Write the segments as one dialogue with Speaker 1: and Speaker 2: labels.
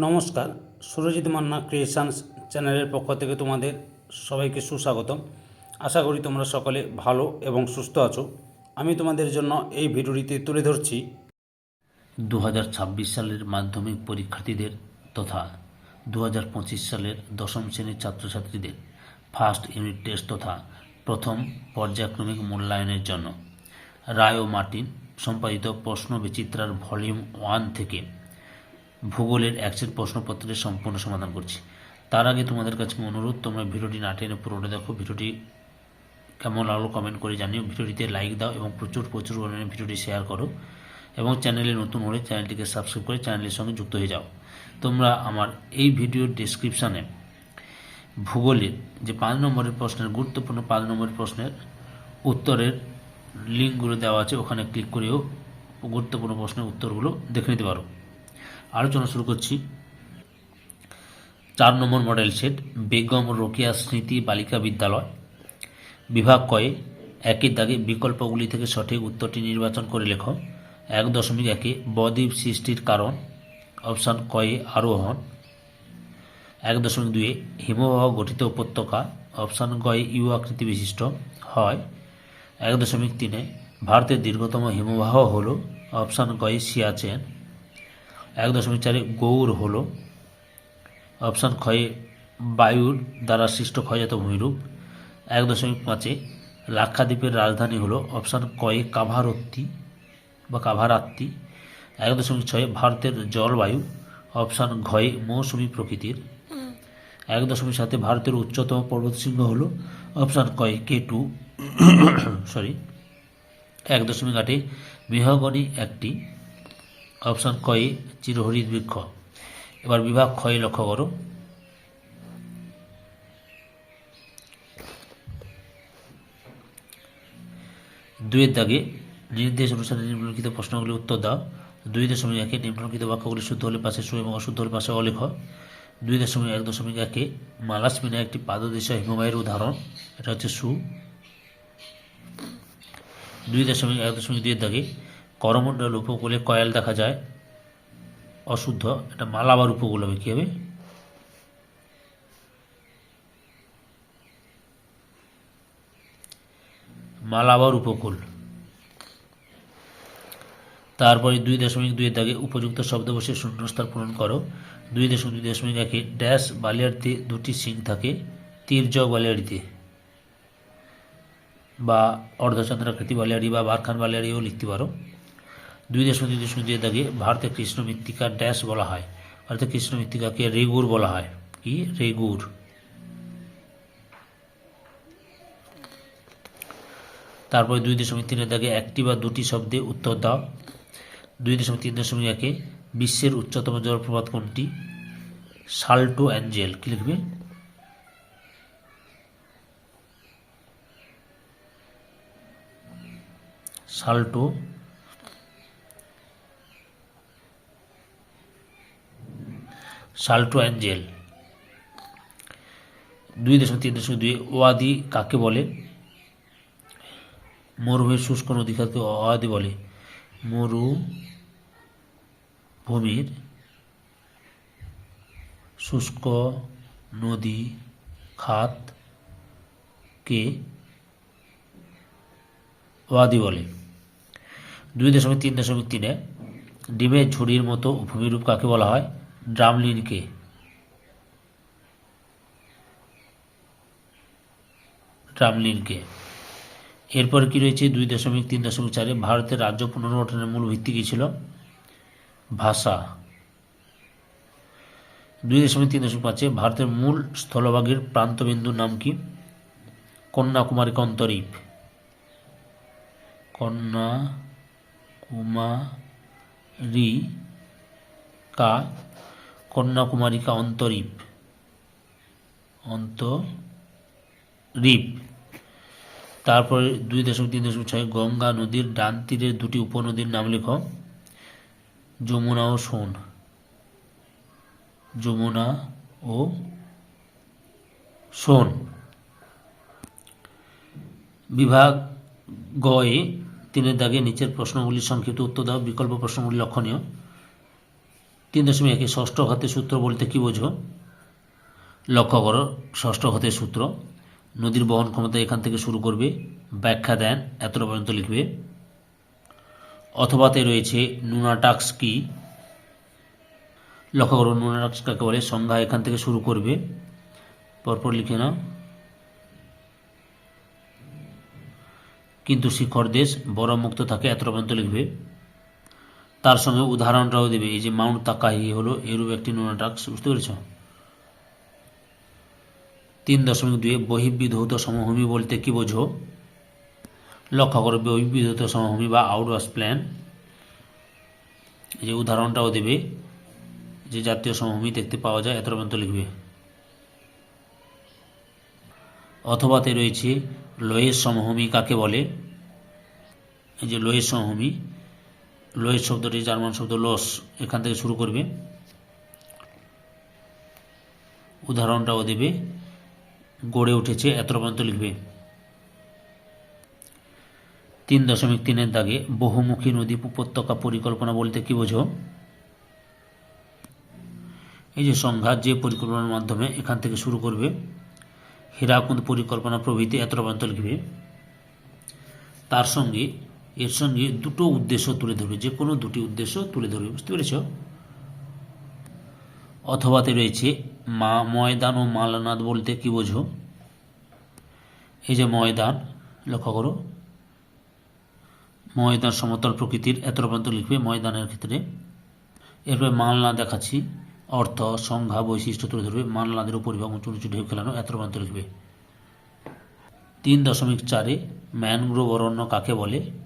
Speaker 1: নমস্কার, সুরজিৎ মান্না ক্রিয়েশনস চ্যানেলের পক্ষ থেকে তোমাদের সবাইকে সুস্বাগতম। আশা করি তোমরা সকলে ভালো এবং সুস্থ আছো। আমি তোমাদের জন্য এই ভিডিওটিতে তুলে ধরছি
Speaker 2: দু হাজার ছাব্বিশ সালের মাধ্যমিক পরীক্ষার্থীদের তথা দু হাজার পঁচিশ সালের দশম শ্রেণির ছাত্রছাত্রীদের ফার্স্ট ইউনিট টেস্ট তথা প্রথম পর্যায়ক্রমিক মূল্যায়নের জন্য। রায় ও মার্টিন সম্পাদিত প্রশ্ন বিচিত্রার ভলিউম ওয়ান থেকে ভূগোলের একসেট প্রশ্নপত্রের সম্পূর্ণ সমাধান করছি। তার আগে তোমাদের কাছে অনুরোধ, তোমরা ভিডিওটি না টেনে পুরোটা দেখো। ভিডিওটি কেমন লাগল কমেন্ট করে জানিও। ভিডিওটিতে লাইক দাও এবং প্রচুর প্রচুর পরিমাণে ভিডিওটি শেয়ার করো এবং চ্যানেলে নতুন হলে চ্যানেলটিকে সাবস্ক্রাইব করে চ্যানেলের সঙ্গে যুক্ত হয়ে যাও। তোমরা আমার এই ভিডিওর ডিসক্রিপশানে ভূগোলের যে পাঁচ নম্বরের প্রশ্নের, গুরুত্বপূর্ণ পাঁচ নম্বরের প্রশ্নের উত্তরের লিঙ্কগুলো দেওয়া আছে, ওখানে ক্লিক করেও গুরুত্বপূর্ণ প্রশ্নের উত্তরগুলো দেখে নিতে পারো। আলোচনা শুরু করছি। চার নম্বর মডেল সেট, বেগম রোকেয়া স্মৃতি বালিকা বিদ্যালয়। বিভাগ কয়ে, একের দাগে বিকল্পগুলি থেকে সঠিক উত্তরটি নির্বাচন করে লেখো। এক দশমিক একে, বদ্বীপ সৃষ্টির কারণ। অপশান কয়ে, আরোহণ। এক দশমিক দুয়ে, হিমবাহ গঠিত উপত্যকা। অপশান গয়ে ইউ আকৃতি বিশিষ্ট। হয়, এক দশমিক তিনে, ভারতের দীর্ঘতম হিমবাহ হল। অপশান গয়ে সিয়াচেন। এক দশমিক চারে গৌর হল। অপশান ক্ষয়ে বায়ুর দ্বারা সৃষ্ট ক্ষয়জাত ভূমিরূপ। এক দশমিক পাঁচে, লাক্ষাদ্বীপের রাজধানী হলো অপশান কয়ে কাভারত্তি বা কাভারাত্তি। এক দশমিক ছয়ে, ভারতের জলবায়ু। অপশান ঘয়ে মৌসুমী প্রকৃতির। এক দশমিক সাথে ভারতের উচ্চতম পর্বতশৃঙ্গ হল অপশান কয়ে কে টু সরি এক দশমিক আটে মেহগনি একটি। অপশান কয়ে চিরহরিত বৃক্ষ। এবার বিভাগ ক্ষয়ে লক্ষ্য করো। দুয়ের দাগে নির্দেশ অনুসারে নিম্নলিখিত প্রশ্নগুলির উত্তর দাও। দুই দশমিক একে নিম্নলিখিত বাক্যগুলি শুদ্ধ হলে পাশে সু এবং অশুদ্ধ হলে পাশে অলেখ। দুই দশমিক এক দশমিক একে মালাসমিনা একটি পাদদেশীয় হিমবাহের উদাহরণ। এটা হচ্ছে সু। দুই দশমিক এক দশমিক দুইয়ের দাগে করমণ্ডল উপকূলে কয়েল দেখা যায়। অশুদ্ধ। এটা মালাবার উপকূল হবে। কী হবে? মালাবার উপকূল। তারপরে দুই দশমিক দুই দাগে উপযুক্ত শব্দ বসে শূন্যস্থান পূরণ করো। দুই দশমিক দুই দশমিক একে ড্যাশ বালিয়াড়িতে দুটি সিং থাকে। তীর্যক বালিয়াড়িতে বা অর্ধচন্দ্রাকৃতি বালিয়াড়ি বা বারখান বালিয়াড়িও লিখতে পারো। দুই দশমিক দুই দশমিক দুই দাগে ভারতের কৃষ্ণ মৃত্তিকা ড্যাশ বলা হয়। ভারতের কৃষ্ণ মৃত্তিকাকে রেগুর বলা হয়। কি? রেগুর। তারপরে দুই দশমিক তিনের দাগে একটি বা দুটি শব্দে উত্তর দাও। দুই দশমিক তিন দশমিক একে বিশ্বের উচ্চতম জলপ্রপাত কোনটি? Salto Angel. কি লিখবে? Salto Salto Angel. দুই দশমিক তিন দশমিক দুই ওয়াদি কাকে বলে? মরুভূমির শুষ্ক নদী খাতকে অবাধি বলে। মরু ভূমির শুষ্ক নদী খাতকে ওয়াদি বলে। দুই দশমিক তিন দশমিক তিনে ডিমের ঝুড়ির মতো ভূমিরূপ কাকে বলা হয়? ড্রামলিনকে ড্রামলিনকে এরপর কি রয়েছে? দুই দশমিক তিন দশমিক চারে ভারতের রাজ্য পুনর্গঠনের মূল ভিত্তি কী ছিল? ভাষা। দুই দশমিক তিন দশমিক পাঁচে ভারতের মূল স্থলভাগের প্রান্তবিন্দুর নাম কি? কন্যাকুমারী অন্তরীপ কন্যাকুমারী কা কন্যাকুমারিকা অন্তরীপ। অন্তরীপ। তারপরে দুই দশমিক তিন দশমিক ছয় গঙ্গা নদীর ডান তীরের দুটি উপনদীর নাম লেখ। যমুনা ও সোন। যমুনা ও সোন। বিভাগ গয়ে তিনের দাগে নিচের প্রশ্নগুলির সংক্ষিপ্ত উত্তর দাও, বিকল্প প্রশ্নগুলি লক্ষণীয়। তিন দশমিক একে ষষ্ঠ ঘাতের সূত্র বলতে কি বোঝো? লক্ষ্য করো, ষষ্ঠ ঘাতের সূত্র। নদীর বহন ক্ষমতা এখান থেকে শুরু করবে, ব্যাখ্যা দেন এতটা পর্যন্ত লিখবে। অথবাতে রয়েছে নুনাটাক্স কি লক্ষ্য করো, নুনাটাক্স কাকে বলে? সংজ্ঞা এখান থেকে শুরু করবে। পরপর লিখে নাও। কিন্তু শিখর দেশ বড় মুক্ত থাকে, এতটা পর্যন্ত লিখবে। তার সঙ্গে উদাহরণটাও দেবে। এই যে মাউন্ট তাকাহি হলো, এরূপ একটি নুনাটাক্স বুঝতে পেরেছ? তিন দশমিক দুয়ে বহির্বিধৌত সমভূমি বলতে কি বোঝো? লক্ষ্য করো, বহির্বিধৌত সমভূমি বা আউটওয়ার্স প্ল্যান যে উদাহরণটাও দেবে, যে জাতীয় সমভূমি দেখতে পাওয়া যায় এত পর্যন্ত লিখবে। অথবাতে রয়েছে লোয়ের সমভূমি কাকে বলে? এই যে লোয়ের সমভূমি লোয়ের শব্দটি জার্মান শব্দ লস, এখান থেকে শুরু করবে। উদাহরণটাও দেবে। গড়ে উঠেছে, এত পর্যন্ত লিখবে। তিন দশমিক তিনের দাগে বহুমুখী নদী উপত্যকা পরিকল্পনা বলতে কি বোঝো? এই যে সংঘাত যে পরিকল্পনার মাধ্যমে এখান থেকে শুরু করবে, হীরাকুন্দ পরিকল্পনা প্রভৃতি এত পর্যন্ত লিখবে। তার সঙ্গে এর সঙ্গে দুটো উদ্দেশ্য তুলে ধরবে, যে কোনো দুটি উদ্দেশ্য তুলে ধরবে, বুঝতে পেরেছ? অথবাতে রয়েছে মা ময়দান ও মালানাদ বলতে কি বোঝো? এই যে ময়দান, লক্ষ্য করো। ময়দান সমতল প্রকৃতির, এত পর্যন্ত লিখবে ময়দানের ক্ষেত্রে। এরপরে মালনা দেখাচ্ছি, অর্থ সংজ্ঞা বৈশিষ্ট্য তুলে ধরবে, মালনাদের উপরিভাগ উঁচু উঁচু ঢেউ খেলানো, এত পর্যন্ত লিখবে। তিন দশমিক চারে ম্যানগ্রোভ অরণ্য কাকে বলে?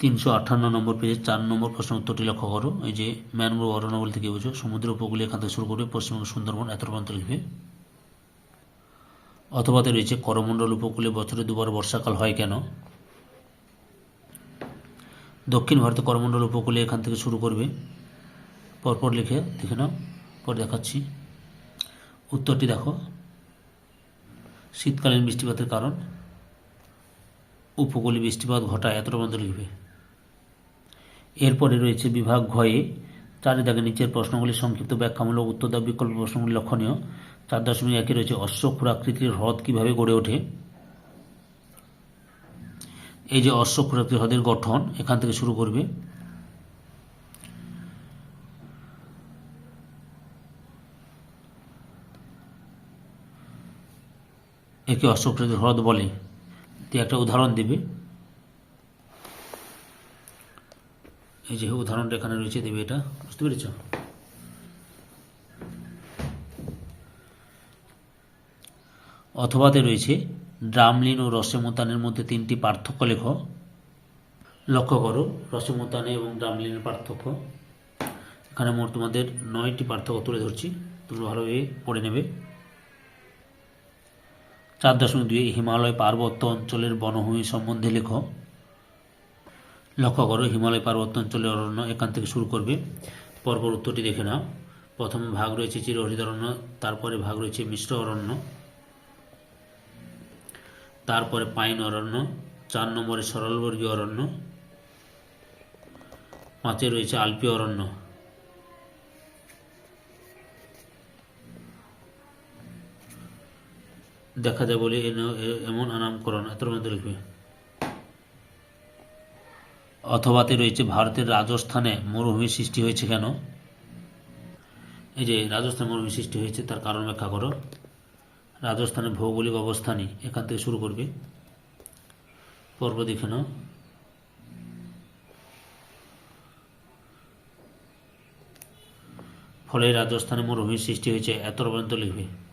Speaker 2: তিনশো আটান্ন নম্বর পেজে চার নম্বর প্রশ্ন উত্তরটি লক্ষ্য করো। এই যে ম্যানগ্রোভ অরণ্য বলতে কি বোঝো। সমুদ্র উপকূলে এখান থেকে শুরু করবে পশ্চিমবঙ্গ, সুন্দরবন এত পর্যন্ত লিখবে। অথবাতে রয়েছে করমণ্ডল উপকূলে বছরে দুবার বর্ষাকাল হয় কেন? দক্ষিণ ভারতে করমণ্ডল উপকূলে এখান থেকে শুরু করবে। পরপর লিখে দেখে নাও। পরে দেখাচ্ছি। উত্তরটি দেখো। শীতকালীন বৃষ্টিপাতের কারণ। উপকূলে বৃষ্টিপাত ঘটায় এতটা মধ্যে লিখবে। এরপরে রয়েছে বিভাগ ঘয়ে চারি দাগে নিচের প্রশ্নগুলি, সংক্ষিপ্ত ব্যাখ্যামূলক উত্তর দেওয়া বিকল্প প্রশ্নগুলি লক্ষণীয়। চার দশমিক একে রয়েছে অশ্বক্ষুর আকৃতির হ্রদ কীভাবে গড়ে ওঠে? এই যে অশ্বক্ষুর আকৃতির হ্রদের গঠন, এখান থেকে শুরু করবে। একে অশ্বক্ষুর হ্রদ বলে। দিয়ে একটা উদাহরণ দেবে। এই যে উদাহরণটা এখানে রয়েছে, দেবে, এটা? বুঝতে পেরেছ? অথবাতে রয়েছে, ড্রামলিন ও রসমতানের মধ্যে তিনটি পার্থক্য লেখ। লক্ষ্য করো রসমতানে এবং ড্রামলিনের পার্থক্য। এখানে মোট তোমাদের নয়টি পার্থক্য তুলে ধরছি। তোমরা ভালোভাবে পড়ে নেবে। চার দশমিক দুই, হিমালয় পার্বত্য অঞ্চলের বনভূমি সম্বন্ধে লেখো। লক্ষ্য করো, হিমালয় পার্বত্য অঞ্চলের অরণ্য এখান থেকে শুরু করবে। পরপর উত্তরটি দেখে নাও। প্রথম ভাগ রয়েছে চিরহরিত অরণ্য, তারপরে ভাগ রয়েছে মিশ্র অরণ্য, তারপরে পাইন অরণ্য, চার নম্বরে সরলবর্গীয় অরণ্য, পাঁচে রয়েছে আলপি অরণ্য। দেখা যায় বলে এমন নামকরণ এতর মধ্যে লিখবে। অথবাতে রয়েছে ভারতের রাজস্থানে মরুভূমির সৃষ্টি হয়েছে কেন? এই যে রাজস্থানে মরুভূমি সৃষ্টি হয়েছে, তার কারণ ব্যাখ্যা করো। রাজস্থানের ভৌগোলিক অবস্থানই এখান থেকে শুরু করবে। পর্ব দেখে নাও। ফলে রাজস্থানে মরুভূমির সৃষ্টি হয়েছে, এত পর্যন্ত লিখবে।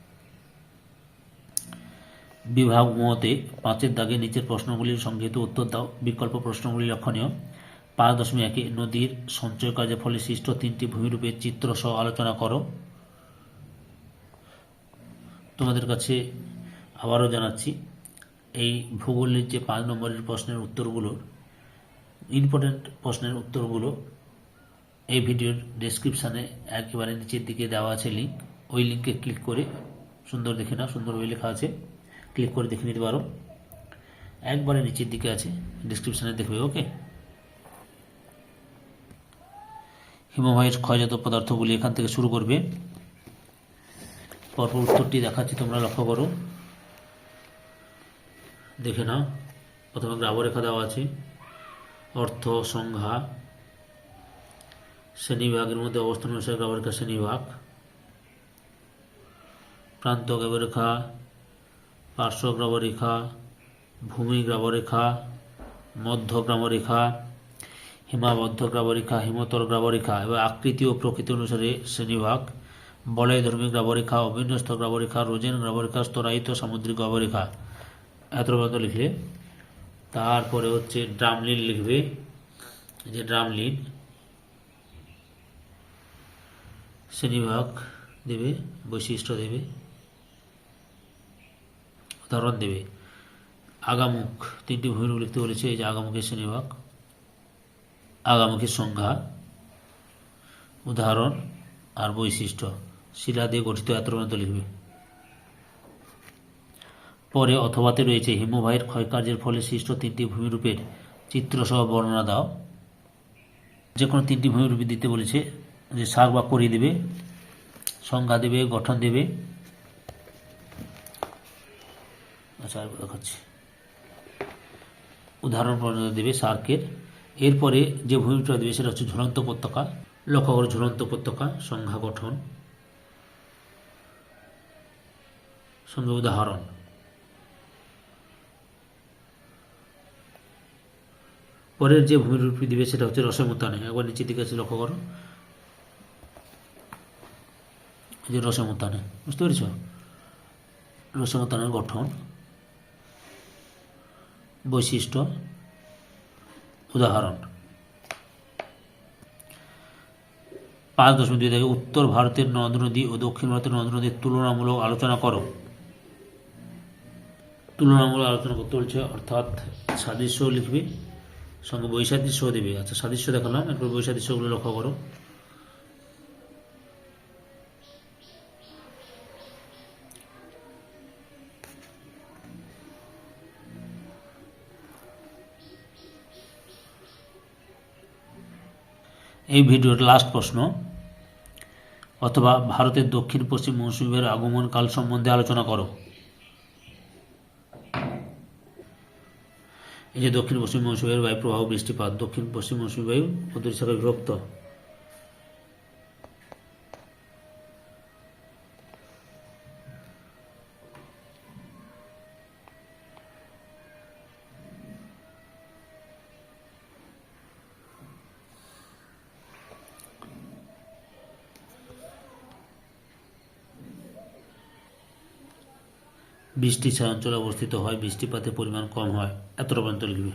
Speaker 2: বিভাগ মতে পাঁচের দাগে নিচের প্রশ্নগুলির সংক্ষিপ্ত উত্তর দাও। বিকল্প প্রশ্নগুলি লক্ষণীয়। পাঁচ দশমিক একে নদীর সঞ্চয় কাজের ফলে সৃষ্ট তিনটি ভূমিরূপের চিত্র সহ আলোচনা করো। তোমাদের কাছে আবারও জানাচ্ছি, এই ভূগোলের যে পাঁচ নম্বরের প্রশ্নের উত্তরগুলো ইম্পর্ট্যান্ট প্রশ্নের উত্তরগুলো, এই ভিডিওর ডেসক্রিপশানে একেবারে নিচের দিকে দেওয়া আছে লিঙ্ক ওই লিঙ্কে ক্লিক করে সুন্দর দেখে নাও, সুন্দরভাবে লেখা আছে। ক্লিক করে দেখে নিতে পারো। একবারে নিচের দিকে আছে ডিসক্রিপশানে দেখবে ওকে হিমবাহের ক্ষয়জাত পদার্থগুলি এখান থেকে শুরু করবে। পরপর উত্তরটি দেখাচ্ছি, তোমরা লক্ষ্য করো। দেখে নাও, প্রথমে গ্রাবরেখা দেওয়া আছে। অর্থ, সংজ্ঞা, শ্রেণীবিভাগের মধ্যে অবস্থান অনুসারে গ্রাবরেখা শ্রেণীবিভাগ। প্রান্ত গ্রাবরেখা পার্শ্ব গ্রাবরেখা ভূমি গ্রাবরেখা মধ্য গ্রামরেখা, হিমাবদ্ধ গ্রাবরেখা হিমতল গ্রাবরেখা এবং আকৃতি ও প্রকৃতি অনুসারে শ্রেণীভাগ বলয়ধর্মী গ্রাবরেখা অবিন্যস্ত গ্রাবরেখা রোজেন গ্রাবরেখা স্তরায়িত সামুদ্রিক গ্রাবরেখা এত লিখলে। তারপরে হচ্ছে ড্রামলিন লিখবে। যে ড্রামলিন শ্রেণীভাগ দেবে, বৈশিষ্ট্য দেবে। উদাহরণ দেবে। আগামুখ তিনটি ভূমিরূপ লিখতে বলেছে এই যে আগামুখের শ্রেণীভাগ আগামুখের সংজ্ঞা উদাহরণ আর বৈশিষ্ট্য। শিলা দিয়ে গঠিত এত পর্যন্ত লিখবে। পরে অথবাতে রয়েছে হিমবাহের ক্ষয়কার্যের ফলে সৃষ্ট তিনটি ভূমিরূপের চিত্রসহ বর্ণনা দাও। যে কোনো তিনটি ভূমিরূপ দিতে বলেছে যে শাক বা করিয়ে দেবে, সংজ্ঞা দেবে, গঠন দেবে আচ্ছা দেখাচ্ছি। উদাহরণ দেবে সার্কের। এরপরে যে ভূমিটা দেবে সেটা হচ্ছে ঝুলন্ত উপত্যকা। লক্ষ্য করো, ঝুলন্ত উপত্যকা, সংখ্যা গঠন। সঙ্গে উদাহরণ। পরের যে ভূমিরূপটি দিবে সেটা হচ্ছে রসমুত্তানে একবার নিচের দিকে আছে লক্ষ্য করো। যে রসমুত্তানে বুঝতে পেরেছ? রসমুত্তানের গঠন। বৈশিষ্ট্য। উদাহরণ। পাঁচ দশমিক দুই থেকে উত্তর ভারতের নদ নদী ও দক্ষিণ ভারতের নদ নদীর তুলনামূলক আলোচনা করো। তুলনামূলক আলোচনা করতে বলছে, অর্থাৎ সাদৃশ্য লিখবে, সঙ্গে বৈসাদৃশ্য দেবে। আচ্ছা সাদৃশ্য দেখালাম, একবার বৈসাদৃশ্যগুলো লক্ষ্য করো। এই ভিডিওর লাস্ট প্রশ্ন, অথবা ভারতের দক্ষিণ পশ্চিম মৌসুমের আগমন কাল সম্বন্ধে আলোচনা করো। এই যে দক্ষিণ পশ্চিম মৌসুমের বায়ু প্রবাহ বৃষ্টিপাত, দক্ষিণ পশ্চিম মৌসুমী বায়ু শাখায় বিভক্ত। বৃষ্টি ছায়া অঞ্চলে অবস্থিত হয় বৃষ্টিপাতের পরিমাণ কম হয়। এত লিখবে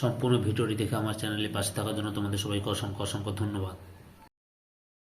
Speaker 2: সম্পূর্ণ ভিডিওটি দেখে আমার চ্যানেলে পাশে থাকার জন্য তোমাদের সবাইকে অসংখ্য অসংখ্য ধন্যবাদ।